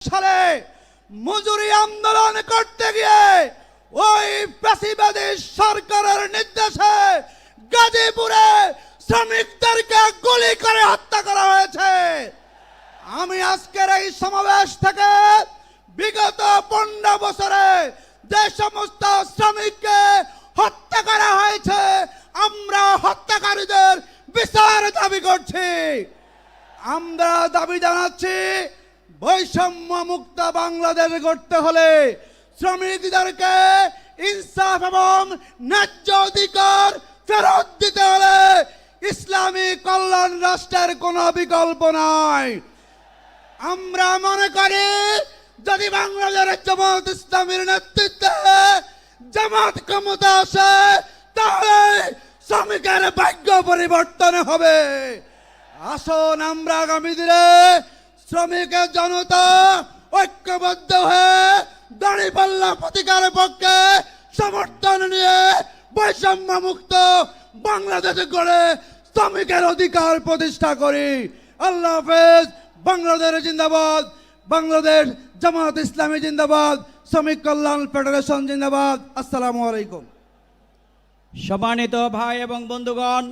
সালে মজুরি আন্দোলন করতে গিয়ে ওই প্যাসিবাদী সরকারের নির্দেশে গাজীপুরে শ্রমিকদেরকে গুলি করে হত্যা করা হয়েছে। আমি আজকের এই সমাবেশ থেকে বিগত পনেরো বছরে যে সমস্ত শ্রমিককে হত্যা করা হয়েছে, আমরা হত্যাকারীদের বিচার দাবি করছি। আমরা দাবি জানাচ্ছি বৈষম্য মুক্ত বাংলাদেশ গড়তে হলে শ্রমিকদেরকে ইনসাফ এবং ন্যায্য অধিকার ফেরত দিতে হলে ইসলামী কল্যাণ রাষ্ট্রের কোনো বিকল্প নাই। আমরা মনে করি, যদি বাংলাদেশের জামাত ইসলামের নেতৃত্বে জামাত ক্ষমতা আসে, তাহলে শ্রমিকের ভাগ্য পরিবর্তন হবে। আসুন আমরা আগামী দিনে শ্রমিকের জনতা ঐক্যবদ্ধ হয়ে দাঁড়িপাল্লা প্রতিকারের পক্ষে সমর্থন নিয়ে বৈষম্য মুক্ত বাংলাদেশে গড়ে শ্রমিকের অধিকার প্রতিষ্ঠা করি। আল্লাহ হাফেজ, বাংলাদেশ জিন্দাবাদ, বাংলাদেশ জামাত ইসলামী জিন্দাবাদ, শ্রমিক কল্যাণ ফেডারেশন জিন্দাবাদ। আসসালামু আলাইকুম। সম্মানিত ভাই এবং বন্ধুগণ